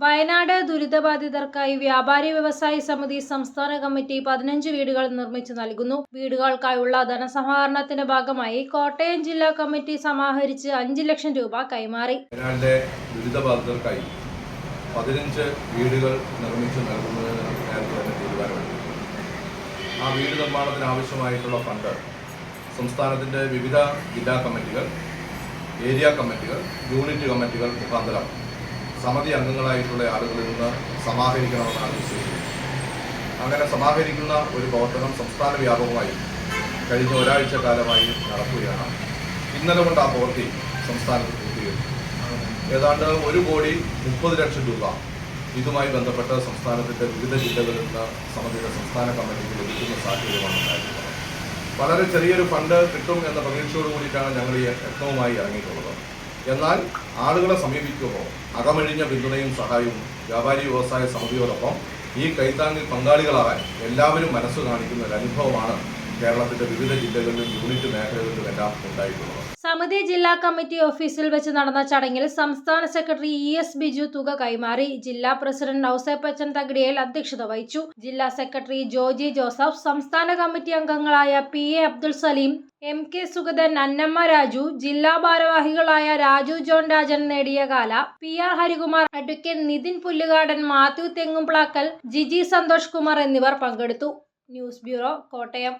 വയനാട് ദുരിതബാധിതർക്കായി വ്യാപാരി വ്യവസായി സമിതി സംസ്ഥാന കമ്മിറ്റി പതിനഞ്ച് വീടുകൾ നിർമ്മിച്ചു നൽകുന്നു. വീടുകൾക്കായുള്ള ധനസമാഹരണത്തിന്റെ ഭാഗമായി കോട്ടയം ജില്ലാ കമ്മിറ്റി സമാഹരിച്ച് അഞ്ച് ലക്ഷം രൂപ കൈമാറി. വയനാടിന്റെ ദുരിതബാധിതർക്കായി പതിനഞ്ച് വീടുകൾ നിർമ്മിച്ചു നൽകുന്നതിന് ആ വീട് നിർമ്മാണത്തിന് ആവശ്യമായിട്ടുള്ള ഫണ്ട് സംസ്ഥാനത്തിന്റെ വിവിധ ജില്ലാ കമ്മിറ്റികൾ ഏരിയ കമ്മിറ്റികൾ യൂണിറ്റ് കമ്മിറ്റികൾ മുഖാന്തരം സമിതി അംഗങ്ങളായിട്ടുള്ള ആളുകളിൽ നിന്ന് സമാഹരിക്കണമെന്നാണ് നിശ്ചയിച്ചത് അങ്ങനെ സമാഹരിക്കുന്ന ഒരു പ്രവർത്തനം സംസ്ഥാന വ്യാപകമായി കഴിഞ്ഞ ഒരാഴ്ച കാലമായി നടക്കുകയാണ്. ഇന്നലെ കൊണ്ട് ആ പ്രവൃത്തി സംസ്ഥാനത്ത് പൂർത്തീകരിച്ചു. ഏതാണ്ട് ഒരു കോടി മുപ്പത് ലക്ഷം രൂപ ഇതുമായി ബന്ധപ്പെട്ട് സംസ്ഥാനത്തിന്റെ വിവിധ ജില്ലകളിൽ നിന്ന് സമിതിയുടെ സംസ്ഥാന കമ്മിറ്റിക്ക് ലഭിക്കുന്ന സാഹചര്യമാണ് ഉണ്ടായിട്ടുള്ളത്. വളരെ ചെറിയൊരു ഫണ്ട് കിട്ടും എന്ന പ്രതീക്ഷയോട് കൂടിയിട്ടാണ് ഞങ്ങൾ ഈ യത്നവുമായി ഇറങ്ങിയിട്ടുള്ളത്. എന്നാൽ ആളുകളെ സമീപിക്കുമ്പോൾ അകമഴിഞ്ഞ പിന്തുണയും സഹായവും വ്യാപാരി വ്യവസായ സമിതിയോടൊപ്പം ഈ കൈത്താങ്ങിൽ പങ്കാളികളാകാൻ എല്ലാവരും മനസ്സ് കാണിക്കുന്ന ഒരു അനുഭവമാണ് കേരളത്തിന്റെ വിവിധ ജില്ലകളിലും യൂണിറ്റ് മേഖലകളിലും എല്ലാം ഉണ്ടായിട്ടുള്ളത് സമിതി ജില്ലാ കമ്മിറ്റി ഓഫീസിൽ വെച്ച് നടന്ന ചടങ്ങിൽ സംസ്ഥാന സെക്രട്ടറി ഇ എസ് ബിജു തുക കൈമാറി. ജില്ലാ പ്രസിഡന്റ് ഔസേപ്പച്ചൻ തകിടിയേൽ അധ്യക്ഷത വഹിച്ചു. ജില്ലാ സെക്രട്ടറി ജോജി ജോസഫ് സംസ്ഥാന കമ്മിറ്റി അംഗങ്ങളായ P A Abdul Salim M K Sugathan Annamma Raju ജില്ലാ ഭാരവാഹികളായ രാജു ജോൺ രാജൻ നേടിയ കാല P R Harikumar advocate Nithin Pullukadan Mathew Thengumplackal Jiji Santhosh Kumar എന്നിവർ പങ്കെടുത്തു. News bureau Kottayam.